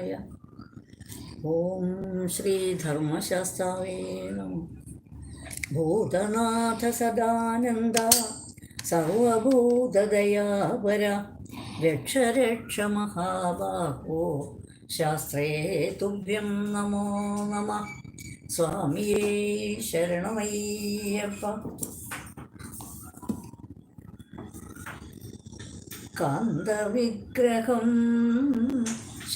യ ഓം ശ്രീധർമ്മശാസ്താവേ നമ. ഭൂതനാഥ സദാനന്ദ സർവഭൂതദയാപര രക്ഷ രക്ഷ മഹാബാഹോ ശാസ്ത്രേ തുഭ്യം നമോ നമ. സ്വാമിയേ ശരണമയ്യപ്പ. കാന്തവിഗ്രഹം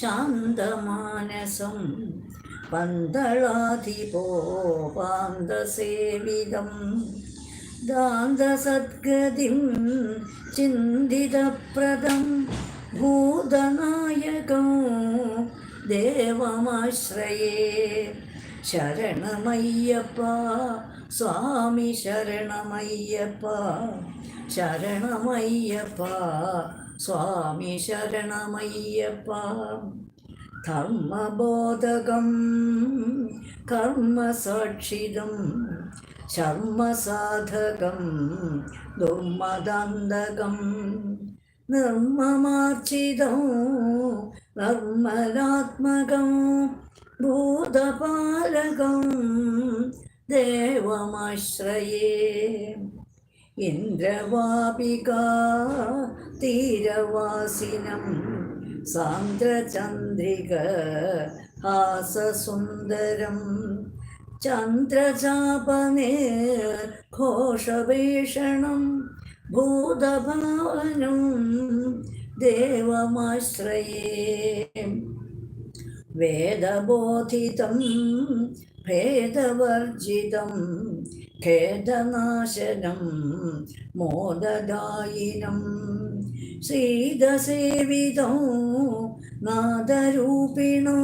ശാന്തമാനസം. പന്തളാധിപോപാന്തസേവിതം ദാന്തസദ്ഗതിം ചിന്തിതപ്രദം. ഭൂതനായകം ദേവമാശ്രയേ. ശരണമയ്യപ്പ സ്വാമി ശരണമയ്യപ്പ. ശരണമയ്യപ്പ. സ്വാമി ശരണമയ്യപ്പ ധർമ്മബോധകം കർമ്മസാക്ഷിതം ശർമ്മസാധകം ദുർമദന്തകം. നിർമ്മമാർജിതം നിർമ്മലാത്മകം ഭൂതപാലകം ദേവമാശ്രയേ. ഇന്ദ്രവാപിക തീരവാസിനം സാന്ദ്രചന്ദ്രിക ഹാസസുന്ദരം ചന്ദ്രചാപനേഘോഷഭീഷണം ഭൂതഭാവനം ദേവമാശ്രയേ. വേദബോധിതം ഭേദവർജിതം ഖേദനാശനം മോദദായിനം. ശ്രീദസേവിതോ നാദരൂപിണോ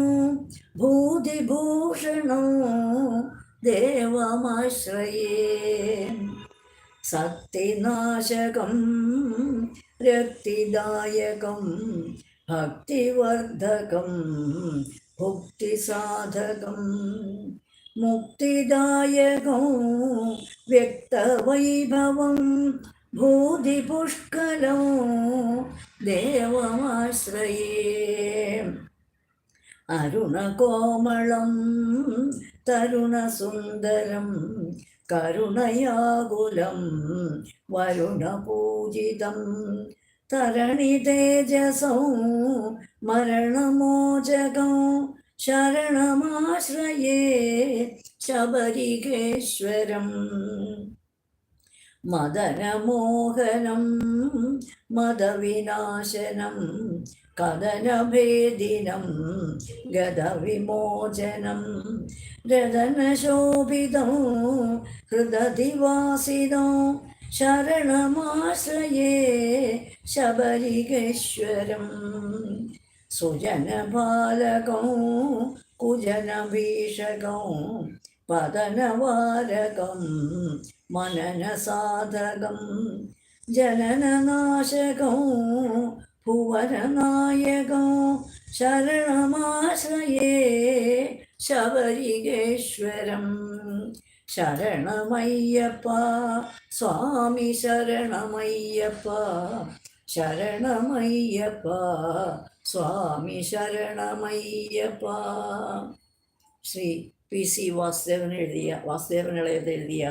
ഭൂതിഭൂഷണോ ദേവമാശ്രയേ. സക്തിനാശകം രക്തിദായകം ഭക്തിവർദ്ധകം ഭുക്തിസാധകം. മുക്തിദായകം വ്യക്തവൈഭവം ഭൂതിപുഷ്കലോ ദേവമാശ്രയേ. അരുണകോമളം തരുണസുന്ദരം കരുണയാകുലം വരുണപൂജിതം തരണിതേജസോ മരണമോചകം ശരണമാശ്രയേ ശബരികേശ്വരം. മദനമോഹനം മദവിനാശനം കഥനഭേദിനം ഗതവിമോചനം രതനശോഭിതോ ഹൃദതിവാസിതോ ശരണമാശ്രയേ ശബരികേശ്വരം. സുജനപാലകോ കുജനഭീഷകോ പതനവാരകം മനനസാധകം ജനനനാശകോ ഭുവനനായകോ ശരണമാശ്രയേ ശബരികേശ്വരം ശരണമയ്യപ്പ സ്വാമി ശരണമയ്യപ്പ ശരണമയ്യപ്പ സ്വാമി ശരണമയ്യപ്പ ശ്രീ പി സി വാസുദേവൻ എഴുതിയ വാസുദേവൻ ഇളയത് എഴുതിയ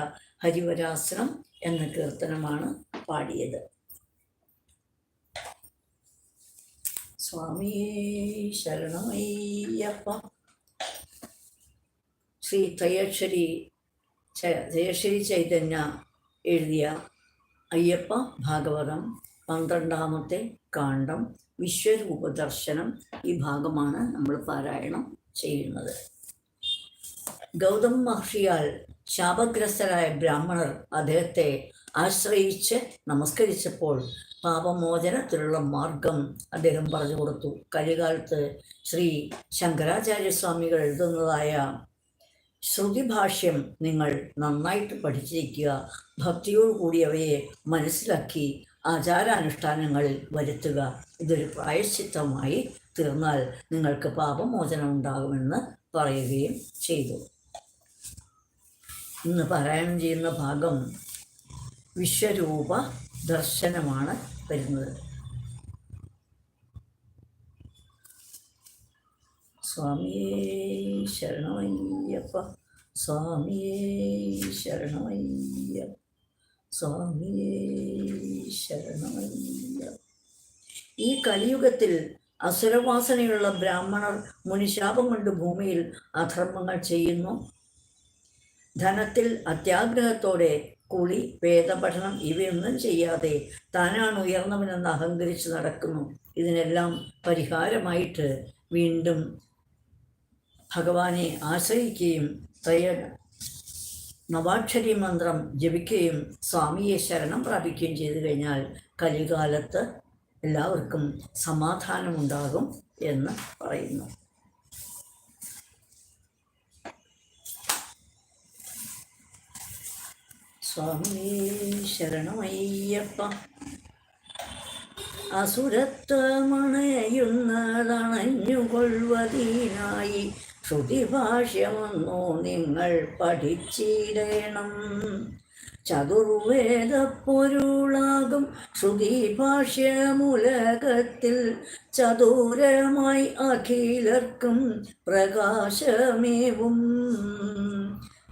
ഹരിവരാശ്രം എന്ന കീർത്തനമാണ് പാടിയത്. സ്വാമി ശരണമയ്യപ്പ. ശ്രീ തയ്യക്ഷരി ജയശ്രീ ചൈതന്യ എഴുതിയ അയ്യപ്പ ഭാഗവതം പന്ത്രണ്ടാമത്തെ കാണ്ഡം വിശ്വരൂപ ദർശനം ഈ ഭാഗമാണ് നമ്മൾ പാരായണം ചെയ്യുന്നത്. ഗൗതം മഹർഷിയാൽ ശാപഗ്രസ്തരായ ബ്രാഹ്മണർ അദ്ദേഹത്തെ ആശ്രയിച്ച് നമസ്കരിച്ചപ്പോൾ പാപമോചനത്തിനുള്ള മാർഗം അദ്ദേഹം പറഞ്ഞു കൊടുത്തു. കഴികാലത്ത് ശ്രീ ശങ്കരാചാര്യസ്വാമികൾ എഴുതുന്നതായ ശ്രുതിഭാഷ്യം നിങ്ങൾ നന്നായിട്ട് പഠിച്ചിരിക്കുക ഭക്തിയോടുകൂടി അവയെ മനസ്സിലാക്കി ആചാരാനുഷ്ഠാനങ്ങളിൽ വരുത്തുക. ഇതൊരു പ്രായശ്ചിത്തമായി തീർന്നാൽ നിങ്ങൾക്ക് പാപമോചനം ഉണ്ടാകുമെന്ന് പറയുകയും ചെയ്തു. ഇന്ന് പാരായണം ചെയ്യുന്ന ഭാഗം വിശ്വരൂപ ദർശനമാണ് വരുന്നത്. സ്വാമിയേ ശരണമയ്യപ്പ സ്വാമിയേ ശരണമയ്യപ്പ. സ്വാമിയേ ശരണമയ്യപ്പ ഈ കലിയുഗത്തിൽ അസുരവാസനയുള്ള ബ്രാഹ്മണർ മുനിശാപം കൊണ്ട് ഭൂമിയിൽ അധർമ്മങ്ങൾ ചെയ്യുന്നു. ധനത്തിൽ അത്യാഗ്രഹത്തോടെ കുളി വേദപഠനം ഇവയൊന്നും ചെയ്യാതെ താനാണ് ഉയർന്നവനെന്ന് അഹങ്കരിച്ച് നടക്കുന്നു. ഇതിനെല്ലാം പരിഹാരമായിട്ട് വീണ്ടും ഭഗവാനെ ആശ്രയിക്കുകയും തയ നവാക്ഷരി മന്ത്രം ജപിക്കുകയും സ്വാമിയെ ശരണം പ്രാപിക്കുകയും ചെയ്തു കഴിഞ്ഞാൽ കലികാലത്ത് എല്ലാവർക്കും സമാധാനമുണ്ടാകും എന്ന് പറയുന്നു. സ്വാമി ശരണമയ്യപ്പ അസുരത്വമണയുന്നതണഞ്ഞുകൊള്ളുവതീനായി ശ്രുതിഭാഷ്യമൊന്നു നിങ്ങൾ പഠിച്ചിടേണം. ചതുർവേദ പൊരുളാകും ശ്രുതിഭാഷ്യമുലകത്തിൽ. ചതുരമായി അഖിലർക്കും പ്രകാശമേവും.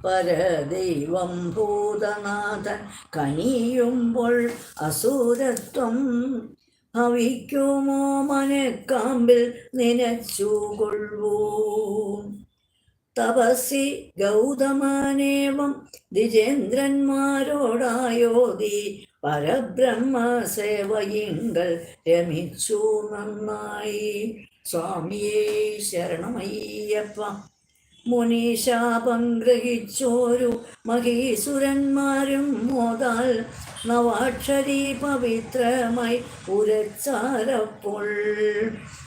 പരദൈവം ഭൂതനാഥൻ കനിയുമ്പോൾ അസുരത്വം ഭവിക്കുമോ മനക്കാമ്പിൽ നനച്ചുകൊള്ളൂ തപസി ഗൗതമനേവം ദ്വിജേന്ദ്രന്മാരോടായോതി പരബ്രഹ്മ സേവയിങ്കൽ രമിച്ചു നന്നായി. സ്വാമിയേ ശരണമയ്യപ്പ. മുനീശാപം ഗ്രഹിച്ചോരു മഹീസുരന്മാരും മോതാൽ നവാക്ഷരി പവിത്രമായി ഉരച്ചാരപ്പോൾ.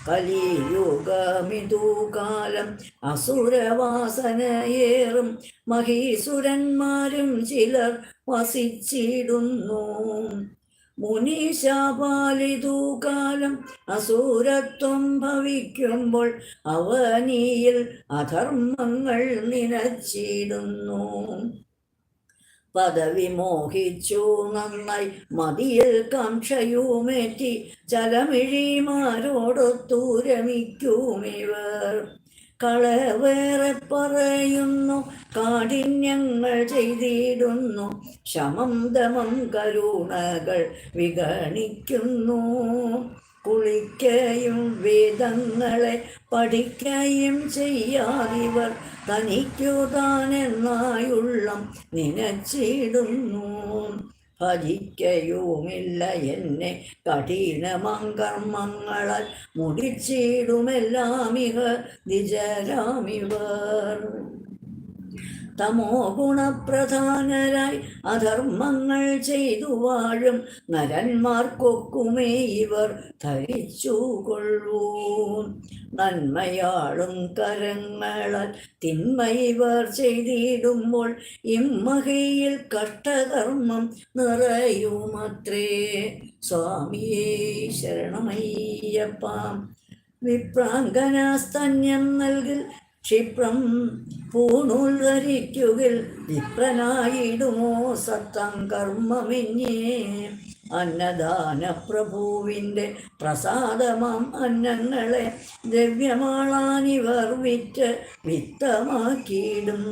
കലിയുഗമിതൂകാലം അസുരവാസനയേറും മഹീസുരന്മാരും ചിലർ വസിച്ചിടുന്നു. മുനീശാപാലിതു കാലം അസൂരത്വം ഭവിക്കുമ്പോൾ അവനിയിൽ അധർമ്മങ്ങൾ നിനച്ചിടുന്നു പദവി മോഹിച്ചു നന്നായി മതിയിൽ കാംക്ഷയുമേറ്റി ചലമിഴിമാരോടൊത്തു രമിക്കുമിവർ. കളവേറെ പറയുന്നു കാഠിന്യങ്ങൾ ചെയ്തിടുന്നു ശമം ദമം കരുണകൾ വിഗണിക്കുന്നു. കുളിക്കയും വേദങ്ങളെ പഠിക്കുകയും ചെയ്യാതിവർ തനിക്കു താനെന്നായുള്ളം നിനച്ചിടുന്നു. ഭജിക്കയുമില്ല എന്നെ കഠിനമങ്കർമ്മങ്ങളാൽ മുടിച്ചിടുമെല്ലാമിക ദിജരാമിവർ തമോ ഗുണപ്രധാനരായി അധർമ്മങ്ങൾ ചെയ്തു വാഴും നരന്മാർക്കൊക്കുമേ ഇവർ ധരിച്ചു കൊള്ളൂ നന്മയാളും കരങ്ങളാൽ തിന്മ ഇവർ ചെയ്തിടുമ്പോൾ ഇമ്മഹയിൽ കഷ്ടകർമ്മം നിറയുമത്രേ. സ്വാമിയേ ശരണമയ്യപ്പ. വിപ്രാങ്കനാസ്തന്യം നൽകിൽ ക്ഷിപ്രം പൂണുൽവരിക്കുകിൽ വിപ്രനായിടുമോ സത്തം കർമ്മമിഞ്ഞേ അന്നദാന പ്രഭുവിന്റെ പ്രസാദമാം അന്നങ്ങളെ ദ്രവ്യമാളാനിവർ വിറ്റ് വിത്തമാക്കിയിടും.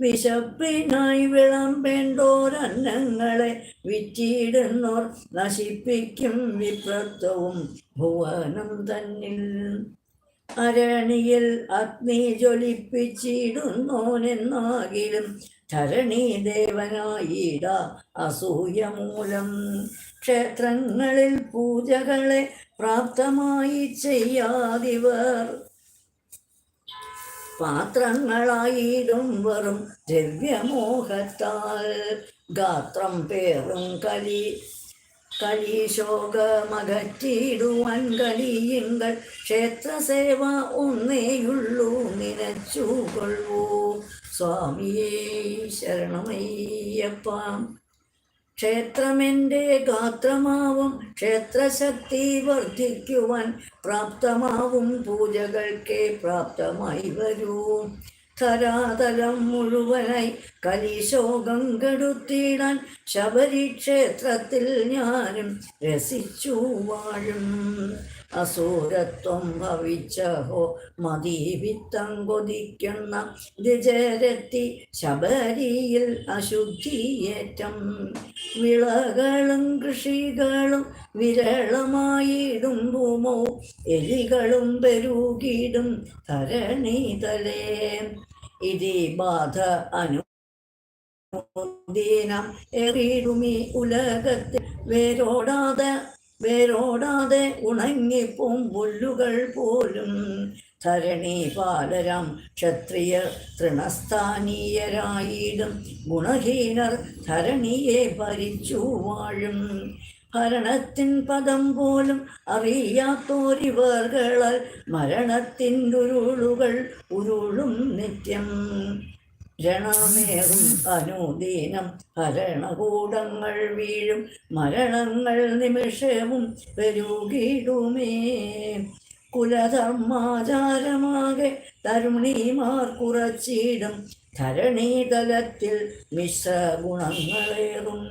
വിശപ്പിനായി വിളമ്പേണ്ടോരന്നങ്ങളെ വിറ്റിയിടുന്നോർ നശിപ്പിക്കും വിപ്രത്വവും ഭുവനം തന്നിൽ. അരണിയിൽ അഗ്നി ജ്വലിപ്പിച്ചിടുന്നോനെന്നാകിലും ധരണി ദേവനായിട അസൂയ മൂലം. ക്ഷേത്രങ്ങളിൽ പൂജകളെ പ്രാപ്തമായി ചെയ്യാതിവർ. പാത്രങ്ങളായിടും വെറും ദ്രവ്യമോഹത്താൽ. ഗാത്രം പേറും കലി കലീശോകമകറ്റിടുവാൻ ക്ഷേത്ര ക്ഷേത്രസേവ ഒന്നേയുള്ളൂ നിനച്ചുകൊള്ളൂ സ്വാമിയേ ശരണമയ്യപ്പ. ക്ഷേത്രമെന്റെ ഗാത്രമാവും ക്ഷേത്രശക്തി വർദ്ധിക്കുവാൻ പ്രാപ്തമാവും പൂജകൾക്കേ പ്രാപ്തമായി വരൂ. ധരാതലം മുഴുവനായി കലിശോകം കെടുത്തിടാൻ ശബരി ക്ഷേത്രത്തിൽ ഞാനും രസിച്ചു വാഴും. അസൂരത്വം ഭവിച്ചഹോ മതീവിത്തം കൊതിക്കുന്ന ദ്വിജരത്തി ശബരിയിൽ അശുദ്ധിയേറ്റം. വിളകളും കൃഷികളും വിരളമായിടും ഭൂമോ എലികളും പെരുകിടും ധരണീതലേ. ഇതി ബാധ അനു ദീനം എറിയിടുമീ ഉലകത്തിൽ. വേരോടാതെ വേരോടാതെ ഉണങ്ങിപ്പോം പുല്ലുകൾ പോലും ധരണി ക്ഷത്രിയർ ക്ഷത്രിയ തൃണസ്ഥാനീയരായിടും. ഗുണഹീനർ ധരണിയെ ഭരിച്ചു വാഴും. ഭരണത്തിൻ പദം പോലും അറിയാത്തോരിവർകളാൽ മരണത്തിൻ ഉരുളുകൾ ഉരുളും നിത്യം. രണമേറും അനുദീനം ഭരണകൂടങ്ങൾ വീഴും. മരണങ്ങൾ നിമിഷവും പെരുകിടുമേ. കുലധർമാചാരമാകെ തരുണിമാർ കുറച്ചിടും ധരണീതലത്തിൽ മിശ്രഗുണങ്ങളേറും.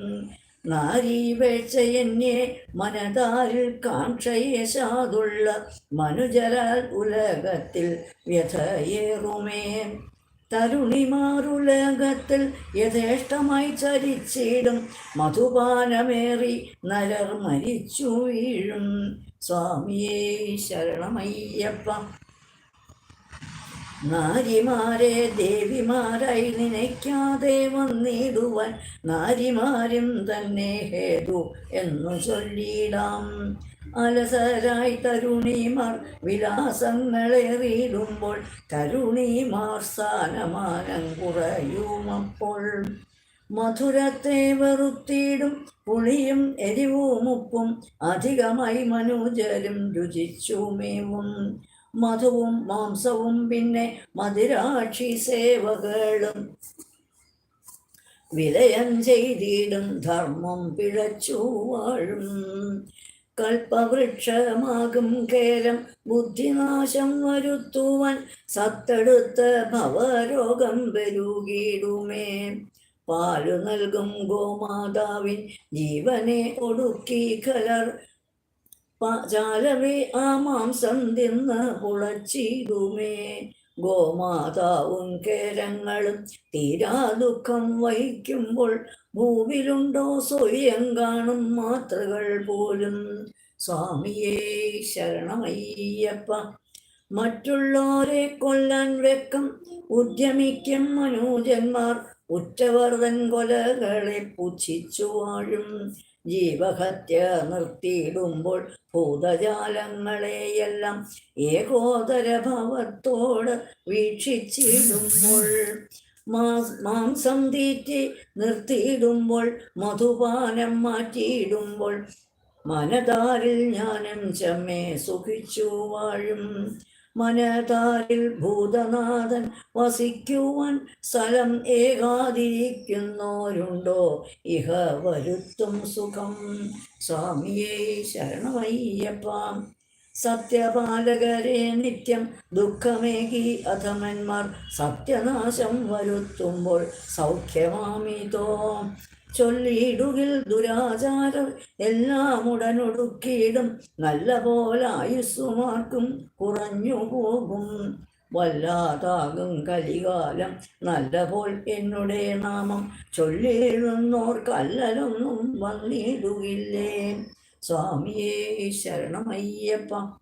നാരീവേഴ്ചയെന്നെ മനതാരിൽ കാക്ഷയെ സാതുള്ള മനുജരാൽ ഉലകത്തിൽ വ്യഥയേറുമേ തരുണിമാറുലകത്തിൽ യഥേഷ്ടമായി ചരിച്ചിടും. മധുപാനമേറി നരർ മരിച്ചു വീഴും. സ്വാമിയേ ശരണമയ്യപ്പ. നാരിമാരെ ദേവിമാരായി നനയ്ക്കാതെ വന്നിടുവാൻ നാരിമാരും തന്നെ ഹേതു എന്നു ചൊല്ലിടാം. അലസരായി തരുണിമാർ വിലാസങ്ങളേറിയിടുമ്പോൾ തരുണിമാർ സ്ഥാനമാനം കുറയുമപ്പോൾ. മധുരത്തെ വെറുത്തിയിടും പുളിയും എരിവും ഉപ്പും അധികമായി മനുജരും രുചിച്ചുമേവും മധുവും മാംസവും പിന്നെ മധുരാക്ഷി സേവകളും വിലയം ചെയ്തിടും ധർമ്മം പിഴച്ചു വാഴും. കൽപ്പവൃക്ഷമാകും കേരം ബുദ്ധിനാശം വരുത്തുവാൻ സത്തെടുത്ത് ഭവരോഗം പെരുകിടുമേ പാലു നൽകും ഗോമാതാവിൻ ജീവനെ ഒടുക്കി കലർ. ചാലവേ ആ മാംസം തിന്ന് പുളച്ചിടുമേ. ഗോമാതാവും കേരങ്ങളും തീരാ ദുഃഖം വഹിക്കുമ്പോൾ ഭൂവിലുണ്ടോ സ്വയം കാണും മാത്രകൾ പോലും. സ്വാമിയെ ശരണമയ്യപ്പ മറ്റുള്ളവരെ കൊല്ലാൻ വെക്കം ഉദ്യമിക്കും മനോജന്മാർ. ഉറ്റവർദ്ധൻ കൊലകളെ പുച്ഛിച്ചു വാഴും. ജീവഹത്യ നിർത്തിയിടുമ്പോൾ ഭൂതജാലങ്ങളെയെല്ലാം ഏകോദര ഭാവത്തോട് വീക്ഷിച്ചിടുമ്പോൾ മാംസം തീറ്റി നിർത്തിയിടുമ്പോൾ മധുപാനം മാറ്റിയിടുമ്പോൾ മനതാരിൽ ജ്ഞാനം ചമ്മേ സുഖിച്ചു വാഴും. മനതാരിൽ ഭൂതനാഥൻ വസിക്കുവാൻ സ്ഥലം ഏകാതിരിക്കുന്നോരുണ്ടോ ഇഹ വരുത്തും സുഖം. സ്വാമിയെ ശരണമയ്യപ്പ. സത്യപാലകരെ നിത്യം ദുഃഖമേകി അധമന്മാർ സത്യനാശം വരുത്തുമ്പോൾ സൗഖ്യമാമിതോ. ചൊല്ലിയിടുകിൽ ദുരാചാരം എല്ലാം ഉടനൊടുക്കിയിടും. നല്ല പോലെ ആയുസ്സുമാർക്കും കുറഞ്ഞു പോകും വല്ലാതാകും കലികാലം. നല്ല പോൽ എന്നുടെ നാമം ചൊല്ലിയിടുന്നോർക്കല്ലലൊന്നും വന്നിടുകില്ലേ. സ്വാമിയേ ശരണമയ്യപ്പ.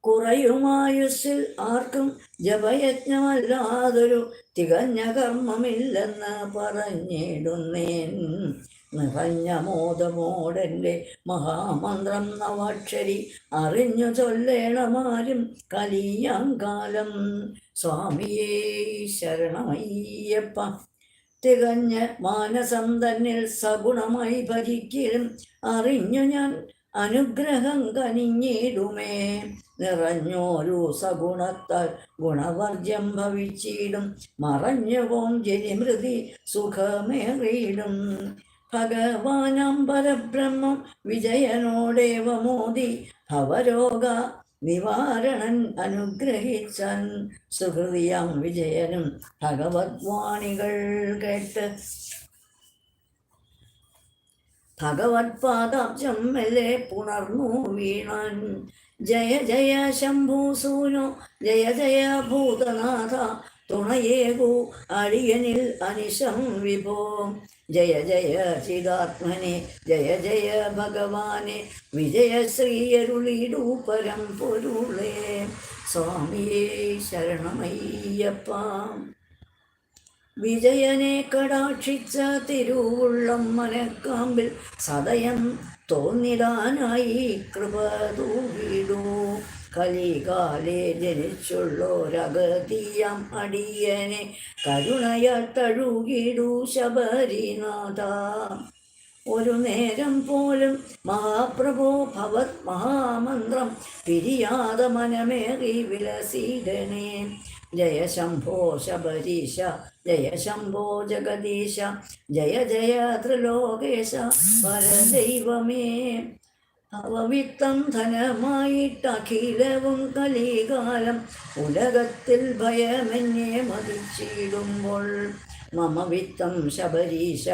കുറയുമായുസ്സിൽ ആർക്കും ജപയജ്ഞമല്ലാതൊരു തികഞ്ഞ കർമ്മമില്ലെന്ന് പറഞ്ഞിടുന്നേൻ. നിറഞ്ഞ മോദമോടെന്റെ മഹാമന്ത്രം നവാക്ഷരി അറിഞ്ഞു ചൊല്ലേണമാരും കലിയാം കാലം. സ്വാമിയേ ശരണമയ്യപ്പ. തികഞ്ഞ മാനസം തന്നിൽ സഗുണമായി ഭരിക്കും. അറിഞ്ഞു ഞാൻ അനുഗ്രഹം കനിഞ്ഞിടുമേ. നിറഞ്ഞോരു സഗുണത്താൽ ഗുണവർജ്യം ഭവിച്ചിടും. മറഞ്ഞുപോം ജനിമൃതി സുഖമേറിയിടും. ഭഗവാനം പരബ്രഹ്മം വിജയനോടേവ മോദി. ഭവരോഗ നിവാരണൻ അനുഗ്രഹിച്ചൻ. സുഹൃതിയാം വിജയനും ഭഗവത്വാണികൾ കേട്ട്. ഭഗവത് പാദാബ്ജം മെല്ലെ പുണർന്നു വീണാൻ. ജയ ജയ ശംഭൂസൂനോ ജയ ജയ ഭൂതനാഥ തുണയേകു അടിയനിൽ അനിശം വിഭോ. ജയ ജയ ചിതാത്മനെ ജയ ജയ ഭഗവാനെ വിജയശ്രീയരുളിടൂ പരം പൊരുളേ. സ്വാമിയേ ശരണമയ്യപ്പ. വിജയനെ കടാക്ഷിച്ച തിരുവുള്ളം മനക്കാമ്പിൽ സദയം തോന്നിടാനായി കൃപ തൂകിടൂ. കലികാലെ ജനിച്ചുള്ളോരഗതിയം അടിയനെ കരുണയാൽ തഴുകിടൂ ശബരിനാഥ. ഒരു നേരം പോലും മഹാപ്രഭോ ഭവത് മഹാമന്ത്രം പിരിയാത മനമേറി വിലസീടണേ ജയ ശംഭോ ശബരീശ ജയ ശംഭോ ജഗദീശ ജയ ജയ ത്രിലോകേശ പരദൈവമേ അവവിത്തം ധനമായിട്ടഖിലവും കലികാലം ഉലകത്തിൽ ഭയമെന്നെ മതിച്ചിടുമ്പോൾ മമവിത്തം ശബരീശ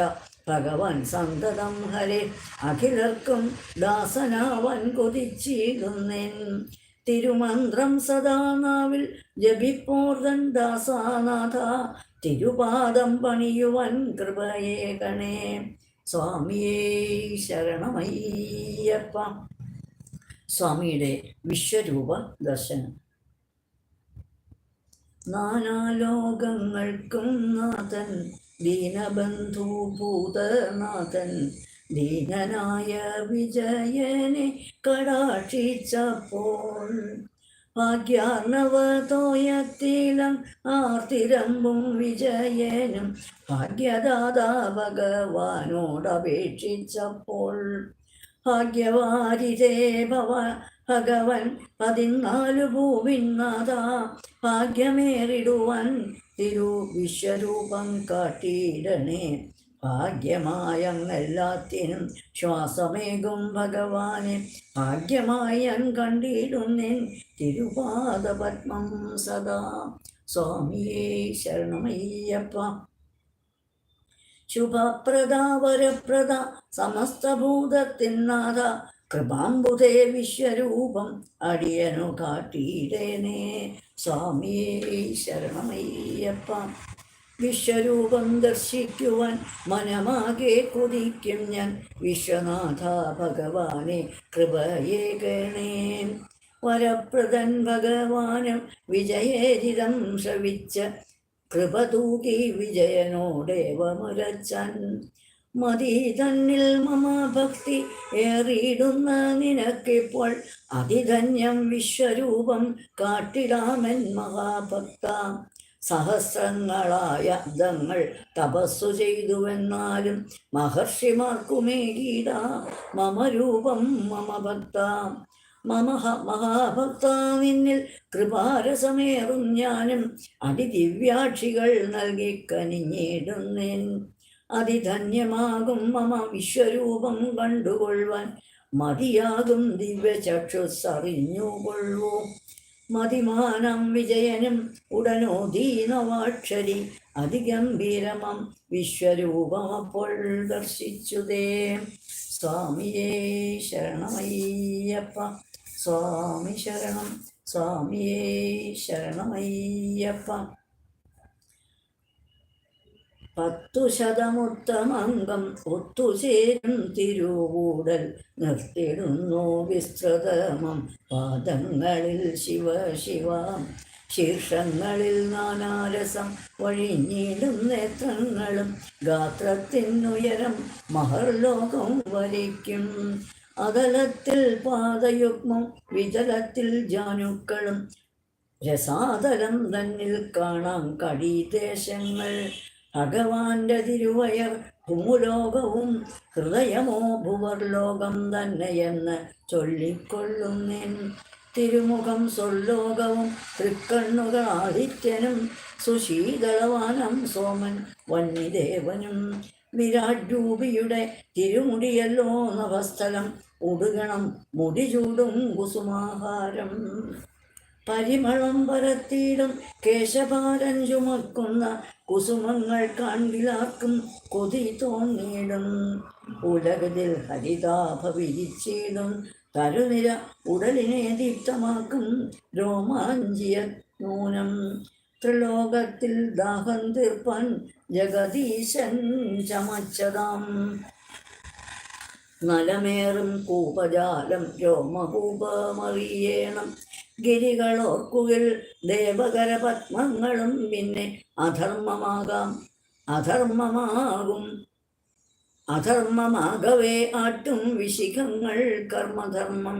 ഭഗവാൻ സന്തതം ഹരെ അഖിലർക്കും ദാസനാവൻ കൊതിച്ചിടുന്നേൻ. തിരുമന്ത്രം സദാ നാവിൽ ജപിപ്പോർതൻ ദാസാനാഥ തിരുപാദം പണിയുവൻ കൃപയേ ഗണേ സ്വാമിയേ ശരണമയ്യപ്പ. സ്വാമിയുടെ വിശ്വരൂപ ദർശനം. നാനാലോകങ്ങൾക്കും നാഥൻ ദീനബന്ധുഭൂതനാഥൻ ദീനനായ വിജയനെ കടാക്ഷിച്ചപ്പോൾ ഭാഗ്യാർണവതോയത്തിലം ആർത്തിരമ്പും വിജയനും ഭാഗ്യദാതാ ഭഗവാനോടപേക്ഷിച്ചപ്പോൾ ഭാഗ്യവാരിതേ ഭവ ഭഗവൻ പതിനാലു ഭൂവിന്നാഥ ഭാഗ്യമേറിടുവാൻ തിരു വിശ്വരൂപം കാട്ടിയിടണേ. ഭാഗ്യമായങ്ങെല്ലാത്തിനും ശ്വാസമേകും ഭഗവാനെ. ഭാഗ്യമായി ഞാൻ കണ്ടിടുന്നേൻ തിരുപാദപത്മം സദാ. സ്വാമിയേ ശരണമയ്യപ്പ. ശുഭപ്രദ വരപ്രദ സമസ്തഭൂതത്തിനാഥ കൃപാംബുധേ വിശ്വരൂപം അടിയനു കാട്ടിയിടേനേ. സ്വാമിയേ ശരണമയ്യപ്പ. വിശ്വരൂപം ദർശിക്കുവാൻ മനമാകെ കൊതിക്കും ഞാൻ. വിശ്വനാഥ ഭഗവാനെ കൃപയേകണേ വരപ്രദൻ ഭഗവാനും വിജയേരിതം ശ്രവിച്ച കൃപ തൂകി വിജയനോടേവമുരച്ചൻ മതി തന്നിൽ മമ ഭക്തി ഏറിയിടുന്ന നിനക്കിപ്പോൾ അതിധന്യം വിശ്വരൂപം കാട്ടിടാമൻ മഹാഭക്ത. സഹസ്രങ്ങളായ അബ്ദങ്ങൾ തപസ്സു ചെയ്തുവെന്നാലും മഹർഷിമാർക്കുമേകീട മമ രൂപം മമ ഭക്ത. മമ മഹാഭക്ത നിന്നിൽ കൃപാരസമേറും ഞാനും അതിദിവ്യാക്ഷികൾ നൽകി കനിഞ്ഞിടുന്നേൻ. അതിധന്യമാകും മമ വിശ്വരൂപം കണ്ടുകൊള്ളുവാൻ മതിയാകും ദിവ്യചക്ഷുസറിഞ്ഞുകൊള്ളൂ മതിമാനം വിജയനും ഉടനോദീനവാക്ഷരി അതിഗംഭീരമം വിശ്വരൂപമപ്പോൾ ദർശിച്ചുതേ. സ്വാമിയേ ശരണമയ്യപ്പ. സ്വാമി ശരണം. സ്വാമിയേ ശരണമയ്യപ്പ. പത്തു ശതമുത്തമംഗം ഒത്തുചേരും തിരുവൂടൽ നിർത്തിടുന്നു വിസ്തൃതമം പാദങ്ങളിൽ ശിവ ശിവ. ശീർഷങ്ങളിൽ നാനാരസം വഴിഞ്ഞിടും നേത്രങ്ങളും ഗാത്രത്തിനുയരം മഹർലോകം വലിക്കും അകലത്തിൽ പാദയുഗ്മം വിതലത്തിൽ ജാനുക്കളും രസാതലം തന്നിൽ കാണാം കടീദേശങ്ങൾ ഭഗവാന്റെ തിരുവയർ ഭൂലോകവും ഹൃദയമോ ഭുവർലോകം തന്നെയെന്ന് ചൊല്ലിക്കൊള്ളുന്നേൻ. തിരുമുഖം സ്വല്ലോകവും തൃക്കണ്ണുകൾ ആദിത്യനും സുശീതളവാനം സോമൻ വന്യദേവനും. വിരാട് രൂപിയുടെ തിരുമുടിയല്ലോ നവസ്ഥലം ഉടുകണം മുടി ചൂടും കുസുമാഹാരം. പരിമളം പരത്തിയിടും കേശഭാരം ചുമക്കുന്ന കുസുമങ്ങൾ കാൺകിലാർക്കും കൊതി തോന്നിയിടും. ഉലകത്തിൽ ഹരിതാഭ വിരിച്ചിടും തരുനിര ഉടലിനെ ദീപ്തമാക്കും രോമാഞ്ചിയ നൂനം ത്രിലോകത്തിൽ ദാഹം തീർപ്പാൻ ജഗദീശൻ ചമച്ചതാം. നലമേറും കൂപജാലം രോമകൂപമറിയേണം. ഗിരികളോർക്കുകിൽ ദേവകര പത്മങ്ങളും പിന്നെ അധർമ്മമാകാം. അധർമ്മമാകും. അധർമ്മമാകവേ ആട്ടും വിശിഖങ്ങൾ കർമ്മധർമ്മം.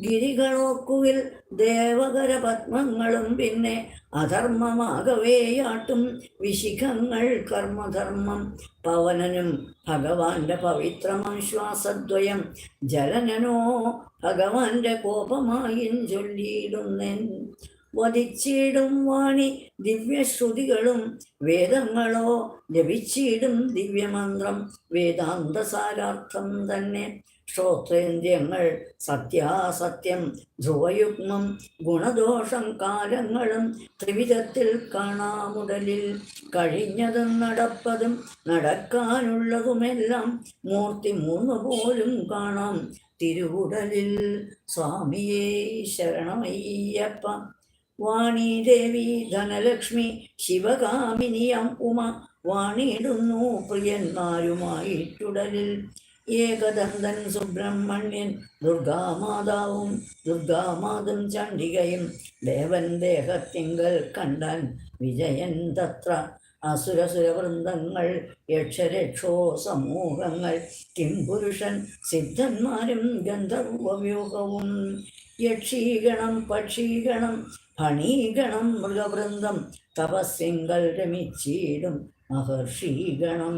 ഗിരികളോക്കുവിൽ ദേവകര പത്മങ്ങളും പിന്നെ അധർമ്മമാകവേയാട്ടും വിശിഖങ്ങൾ കർമ്മധർമ്മം. പവനനും ഭഗവാന്റെ പവിത്രമാശ്വാസദ്വയം ജലനനോ ഭഗവാന്റെ കോപമായും ചൊല്ലിയിടുന്നൻ. വധിച്ചിടും വാണി ദിവ്യശ്രുതികളും വേദങ്ങളോ ജപിച്ചിടും ദിവ്യമന്ത്രം. വേദാന്തസാരാർത്ഥം തന്നെ ശ്രോത്രേന്ദ്രിയങ്ങൾ സത്യാസത്യം ധ്രുവയുഗ്മം ഗുണദോഷം കാലങ്ങളും ത്രിവിധത്തിൽ കാണാമുടലിൽ കഴിഞ്ഞതും നടപ്പതും നടക്കാനുള്ളതുമെല്ലാം മൂർത്തി മൂന്ന് പോലും കാണാം. തിരുവുടലിൽ സ്വാമിയേ ശരണമയ്യപ്പ വാണി ദേവി ധനലക്ഷ്മി ശിവകാമിനിയം ഉമ വാണിയിടുന്നു പ്രിയന്മാരുമായിട്ടുടലിൽ ഏകദന്തൻ സുബ്രഹ്മണ്യൻ ദുർഗാമാതാവും ദുർഗാമാതും ചണ്ഡികയും ദേവൻ ദേഹത്തിങ്കൽ കണ്ടാൻ വിജയൻ തത്ര. അസുരസുരവൃന്ദങ്ങൾ യക്ഷരക്ഷോ സമൂഹങ്ങൾ കിംപുരുഷൻ സിദ്ധന്മാരും ഗന്ധർവവ്യൂഹവും. യക്ഷീഗണം പക്ഷീഗണം ഫണീഗണം മൃഗവൃന്ദം തപസ്സിങ്കൽ രമിച്ചീടും മഹർഷീഗണം.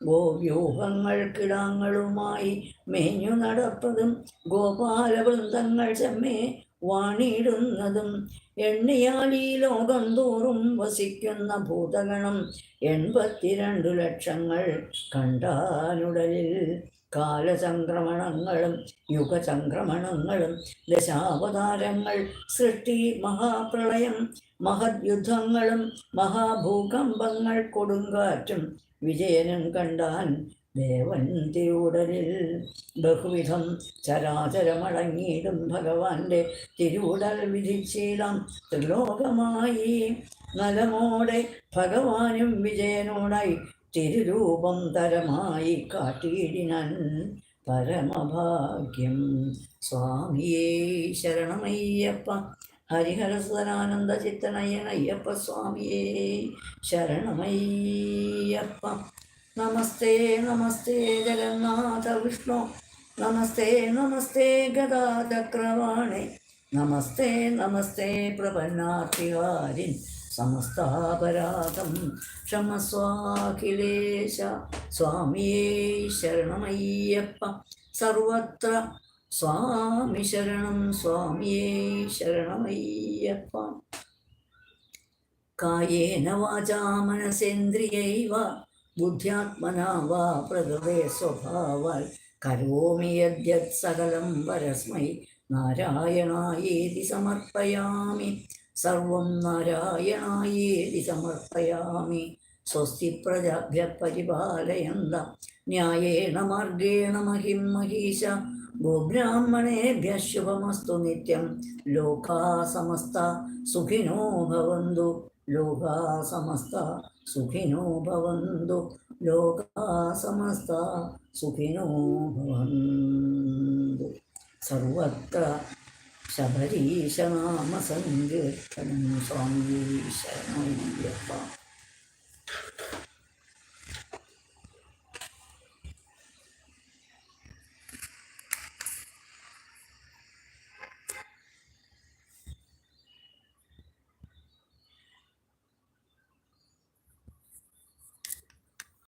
ഗോവ്യൂഹങ്ങൾ കിടാങ്ങളുമായി മേഞ്ഞു നടപ്പതും ഗോപാലവൃന്ദങ്ങൾ ചെമ്മേ വാണിയിടുന്നതും എണ്ണിയാൽ ഈ ലോകം തോറും വസിക്കുന്ന ഭൂതഗണം എൺപത്തിരണ്ടു ലക്ഷങ്ങൾ കണ്ടാനുടലിൽ. കാലചംക്രമണങ്ങളും യുഗചംക്രമണങ്ങളും ദശാവതാരങ്ങൾ സൃഷ്ടി മഹാപ്രളയം മഹദ്യുദ്ധങ്ങളും മഹാഭൂകമ്പങ്ങൾ കൊടുങ്കാറ്റും വിജയനും കണ്ടാൻ ദേവൻ തിരുവുടലിൽ ബഹുവിധം ചരാചരമടങ്ങിയിടും ഭഗവാന്റെ തിരുവുടൽ വിധിച്ചിടം ത്രിലോകമായി നലമോടെ ഭഗവാനും വിജയനോടായി തിരുരൂപം തരമായി കാട്ടിയിടിനൻ പരമഭാഗ്യം. സ്വാമിയേ ശരണമയ്യപ്പ ഹരിഹരസുതനാനന്ദ ചിത്തനയ്യനയ്യപ്പ സ്വാമിയേ ശരണമയ്യപ്പ നമസ്തേ നമസ്തേ ജഗന്നാഥ വിഷ്ണു. നമസ്തേ നമസ്തേ ഗതാചക്രവാണി നമസ്തേ നമസ്തേ പ്രപന്നാർത്തികാരിൻ സമസ്താപരാധം ക്ഷമസ്വാഖിലേശ. സ്വാമിയേ ശരണമയ്യപ്പ. സർവത്ര സ്വാമി ശരണം സ്വാമിയേ ശരണമയ്യപ്പ. കായേന വാചാ മനസേന്ദ്രിയൈവ ബുദ്ധ്യാത്മനാ പ്രകൃതേ സ്വഭാവാൽ. കരോമി യദ്യത് സകലം പരസ്മൈ നാരായണായേതി സമർപ്പയാമി. സർവം നാരായണായേതി സമർപ്പയാമി. സ്വസ്തി പ്രജാഭ്യ പരിപാലയന്ത ന്യായേണ മാർഗേണ മഹിം മഹീശ. ഗോബ്രാഹ്മണേഭ്യ ശുഭമസ്തു നിത്യം ലോകാ സമസ്ത സുഖിനോ ഭവന്തു. ലോകാ സമസ്ത സുഖിനോ ഭവന്തു. ലോകാ സമസ്ത സുഖിനോ ഭവന്തു. സർവത്ര ശബരീശനാമസങ്കീർത്തനം സ്വാമി ശരണയ്യപ്പ